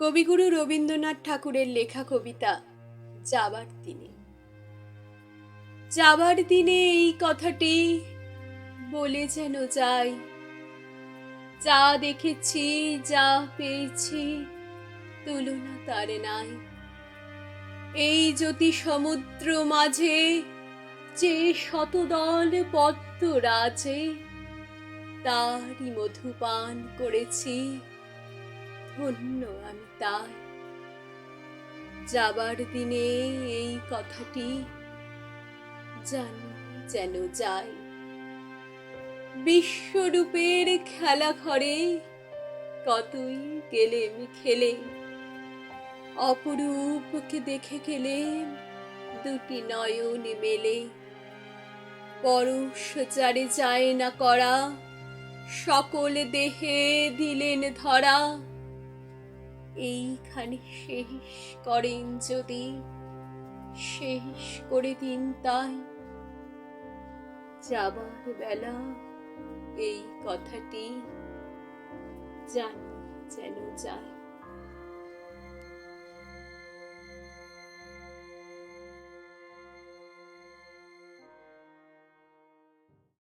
কবিগুরু রবীন্দ্রনাথ ঠাকুরের লেখা কবিতা, যাবার দিনে। যাবার দিনে এই কথাটি বলে যেন যাই। যা দেখেছি, যা পেয়েছি, তুলনা তার নাই। এই জ্যোতি সমুদ্র মাঝে যে শতদল পদ্ম রাজে তারই মধুপান করেছি। ধন্য আমি তাই। যাবার দিনে এই কথাটি জানি যেন যাই। বিশ্বরূপের খেলা ঘরে কতই গেলেম খেলে। অপরূপকে দেখে গেলেম দুটি নয়ন মেলে। পরশ যারে যায় না করা, সকল দেহে দিলেন ধরা। এইখানে শেষ করেন যদি, শেষ করে দিন তাই। যাবার বেলা এই কথাটি জানি যেন যায়।